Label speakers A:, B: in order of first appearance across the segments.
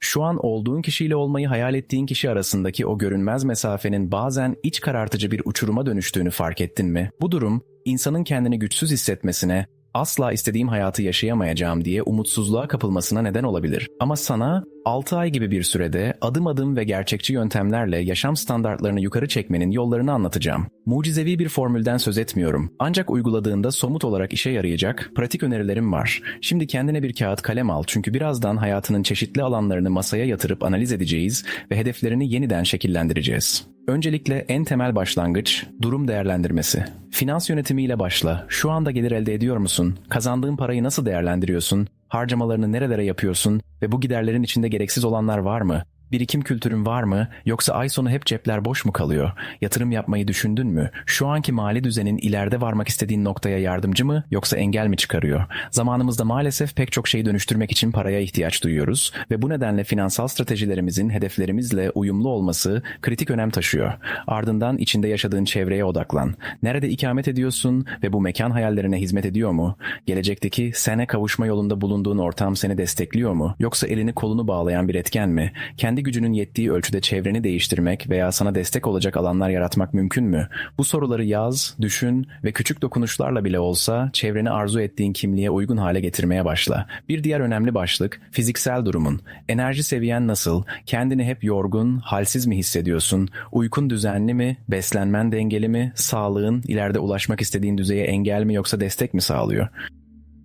A: Şu an olduğun kişiyle olmayı hayal ettiğin kişi arasındaki o görünmez mesafenin bazen iç karartıcı bir uçuruma dönüştüğünü fark ettin mi? Bu durum insanın kendini güçsüz hissetmesine, asla istediğim hayatı yaşayamayacağım diye umutsuzluğa kapılmasına neden olabilir. Ama sana 6 ay gibi bir sürede adım adım ve gerçekçi yöntemlerle yaşam standartlarını yukarı çekmenin yollarını anlatacağım. Mucizevi bir formülden söz etmiyorum. Ancak uyguladığında somut olarak işe yarayacak pratik önerilerim var. Şimdi kendine bir kağıt kalem al çünkü birazdan hayatının çeşitli alanlarını masaya yatırıp analiz edeceğiz ve hedeflerini yeniden şekillendireceğiz. Öncelikle en temel başlangıç durum değerlendirmesi. Finans yönetimiyle başla. Şu anda gelir elde ediyor musun? Kazandığın parayı nasıl değerlendiriyorsun? Harcamalarını nerelere yapıyorsun ve bu giderlerin içinde gereksiz olanlar var mı? Birikim kültürün var mı? Yoksa ay sonu hep cepler boş mu kalıyor? Yatırım yapmayı düşündün mü? Şu anki mali düzenin ileride varmak istediğin noktaya yardımcı mı yoksa engel mi çıkarıyor? Zamanımızda maalesef pek çok şeyi dönüştürmek için paraya ihtiyaç duyuyoruz ve bu nedenle finansal stratejilerimizin hedeflerimizle uyumlu olması kritik önem taşıyor. Ardından içinde yaşadığın çevreye odaklan. Nerede ikamet ediyorsun ve bu mekan hayallerine hizmet ediyor mu? Gelecekteki sene kavuşma yolunda bulunduğun ortam seni destekliyor mu? Yoksa elini kolunu bağlayan bir etken mi? Kendi gücünün yettiği ölçüde çevreni değiştirmek veya sana destek olacak alanlar yaratmak mümkün mü? Bu soruları yaz, düşün ve küçük dokunuşlarla bile olsa çevreni arzu ettiğin kimliğe uygun hale getirmeye başla. Bir diğer önemli başlık fiziksel durumun. Enerji seviyen nasıl? Kendini hep yorgun, halsiz mi hissediyorsun? Uykun düzenli mi? Beslenmen dengeli mi? Sağlığın ileride ulaşmak istediğin düzeye engel mi yoksa destek mi sağlıyor?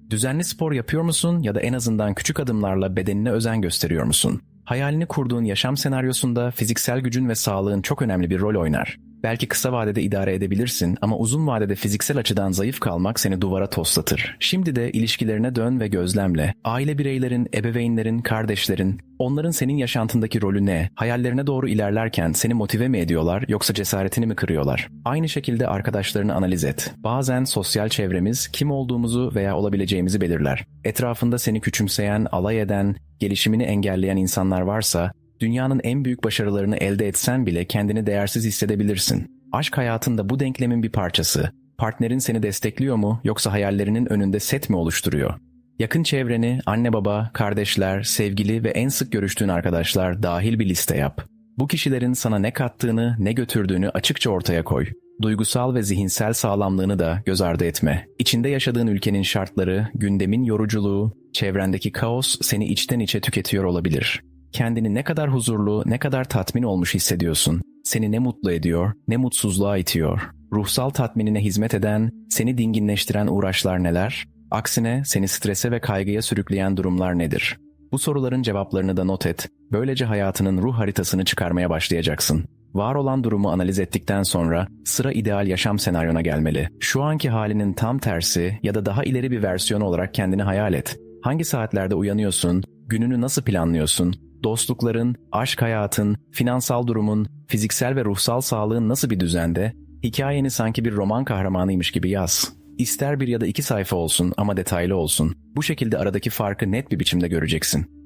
A: Düzenli spor yapıyor musun ya da en azından küçük adımlarla bedenine özen gösteriyor musun? Hayalini kurduğun yaşam senaryosunda fiziksel gücün ve sağlığın çok önemli bir rol oynar. Belki kısa vadede idare edebilirsin ama uzun vadede fiziksel açıdan zayıf kalmak seni duvara toslatır. Şimdi de ilişkilerine dön ve gözlemle. Aile bireylerin, ebeveynlerin, kardeşlerin, onların senin yaşantındaki rolü ne? Hayallerine doğru ilerlerken seni motive mi ediyorlar yoksa cesaretini mi kırıyorlar? Aynı şekilde arkadaşlarını analiz et. Bazen sosyal çevremiz kim olduğumuzu veya olabileceğimizi belirler. Etrafında seni küçümseyen, alay eden, gelişimini engelleyen insanlar varsa Dünyanın en büyük başarılarını elde etsen bile kendini değersiz hissedebilirsin. Aşk hayatında bu denklemin bir parçası. Partnerin seni destekliyor mu yoksa hayallerinin önünde set mi oluşturuyor? Yakın çevreni, anne baba, kardeşler, sevgili ve en sık görüştüğün arkadaşlar dahil bir liste yap. Bu kişilerin sana ne kattığını, ne götürdüğünü açıkça ortaya koy. Duygusal ve zihinsel sağlamlığını da göz ardı etme. İçinde yaşadığın ülkenin şartları, gündemin yoruculuğu, çevrendeki kaos seni içten içe tüketiyor olabilir. Kendini ne kadar huzurlu, ne kadar tatmin olmuş hissediyorsun? Seni ne mutlu ediyor, ne mutsuzluğa itiyor? Ruhsal tatminine hizmet eden, seni dinginleştiren uğraşlar neler? Aksine seni strese ve kaygıya sürükleyen durumlar nedir? Bu soruların cevaplarını da not et. Böylece hayatının ruh haritasını çıkarmaya başlayacaksın. Var olan durumu analiz ettikten sonra sıra ideal yaşam senaryona gelmeli. Şu anki halinin tam tersi ya da daha ileri bir versiyonu olarak kendini hayal et. Hangi saatlerde uyanıyorsun? Gününü nasıl planlıyorsun? dostlukların, aşk hayatın, finansal durumun, fiziksel ve ruhsal sağlığın nasıl bir düzende, hikayeni sanki bir roman kahramanıymış gibi yaz. İster bir ya da iki sayfa olsun ama detaylı olsun. Bu şekilde aradaki farkı net bir biçimde göreceksin.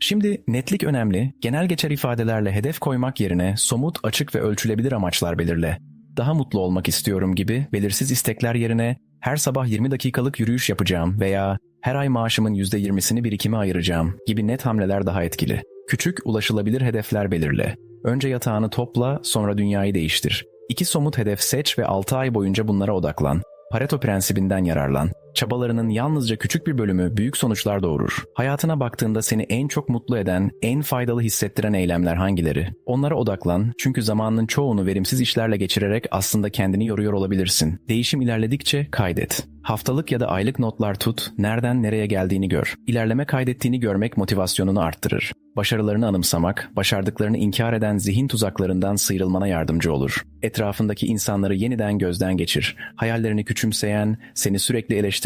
A: Şimdi netlik önemli, genel geçer ifadelerle hedef koymak yerine somut, açık ve ölçülebilir amaçlar belirle. Daha mutlu olmak istiyorum gibi belirsiz istekler yerine her sabah 20 dakikalık yürüyüş yapacağım veya her ay maaşımın %20'sini birikime ayıracağım gibi net hamleler daha etkili. Küçük, ulaşılabilir hedefler belirle. Önce yatağını topla, sonra dünyayı değiştir. İki somut hedef seç ve 6 ay boyunca bunlara odaklan. Pareto prensibinden yararlan. Çabalarının yalnızca küçük bir bölümü büyük sonuçlar doğurur. Hayatına baktığında seni en çok mutlu eden, en faydalı hissettiren eylemler hangileri? Onlara odaklan çünkü zamanının çoğunu verimsiz işlerle geçirerek aslında kendini yoruyor olabilirsin. Değişim ilerledikçe kaydet. Haftalık ya da aylık notlar tut, nereden nereye geldiğini gör. İlerleme kaydettiğini görmek motivasyonunu arttırır. Başarılarını anımsamak, başardıklarını inkar eden zihin tuzaklarından sıyrılmana yardımcı olur. Etrafındaki insanları yeniden gözden geçir. Hayallerini küçümseyen, seni sürekli eleştiren,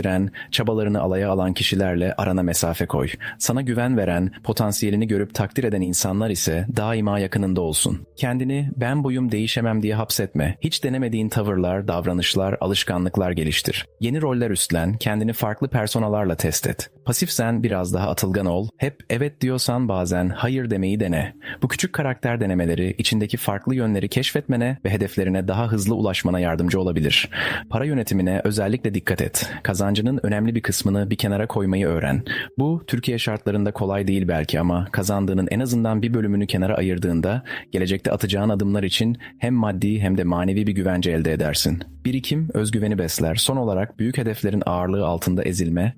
A: çabalarını alaya alan kişilerle arana mesafe koy. Sana güven veren, potansiyelini görüp takdir eden insanlar ise daima yakınında olsun. Kendini ben buyum değişemem diye hapsetme. Hiç denemediğin tavırlar, davranışlar, alışkanlıklar geliştir. Yeni roller üstlen, kendini farklı personalarla test et. Pasifsen biraz daha atılgan ol. Hep evet diyorsan bazen hayır demeyi dene. Bu küçük karakter denemeleri içindeki farklı yönleri keşfetmene ve hedeflerine daha hızlı ulaşmana yardımcı olabilir. Para yönetimine özellikle dikkat et. Kazancının önemli bir kısmını bir kenara koymayı öğren. Bu Türkiye şartlarında kolay değil belki ama kazandığının en azından bir bölümünü kenara ayırdığında gelecekte atacağın adımlar için hem maddi hem de manevi bir güvence elde edersin. Birikim özgüveni besler. Son olarak büyük hedeflerin ağırlığı altında ezilme.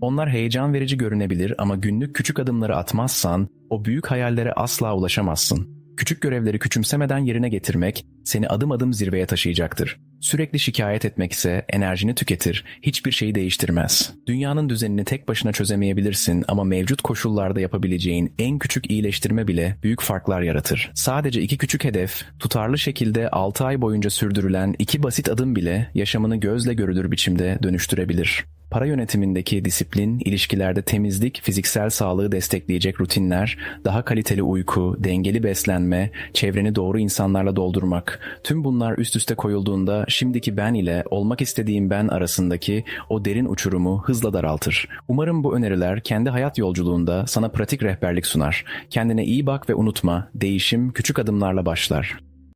A: Onlar heyecan verici görünebilir ama günlük küçük adımları atmazsan o büyük hayallere asla ulaşamazsın. Küçük görevleri küçümsemeden yerine getirmek seni adım adım zirveye taşıyacaktır. Sürekli şikayet etmek ise enerjini tüketir, hiçbir şeyi değiştirmez. Dünyanın düzenini tek başına çözemeyebilirsin ama mevcut koşullarda yapabileceğin en küçük iyileştirme bile büyük farklar yaratır. Sadece iki küçük hedef, tutarlı şekilde 6 ay boyunca sürdürülen iki basit adım bile yaşamını gözle görülür biçimde dönüştürebilir. Para yönetimindeki disiplin, ilişkilerde temizlik, fiziksel sağlığı destekleyecek rutinler, daha kaliteli uyku, dengeli beslenme, çevreni doğru insanlarla doldurmak. Tüm bunlar üst üste koyulduğunda şimdiki ben ile olmak istediğim ben arasındaki o derin uçurumu hızla daraltır. Umarım bu öneriler kendi hayat yolculuğunda sana pratik rehberlik sunar. Kendine iyi bak ve unutma, değişim küçük adımlarla başlar.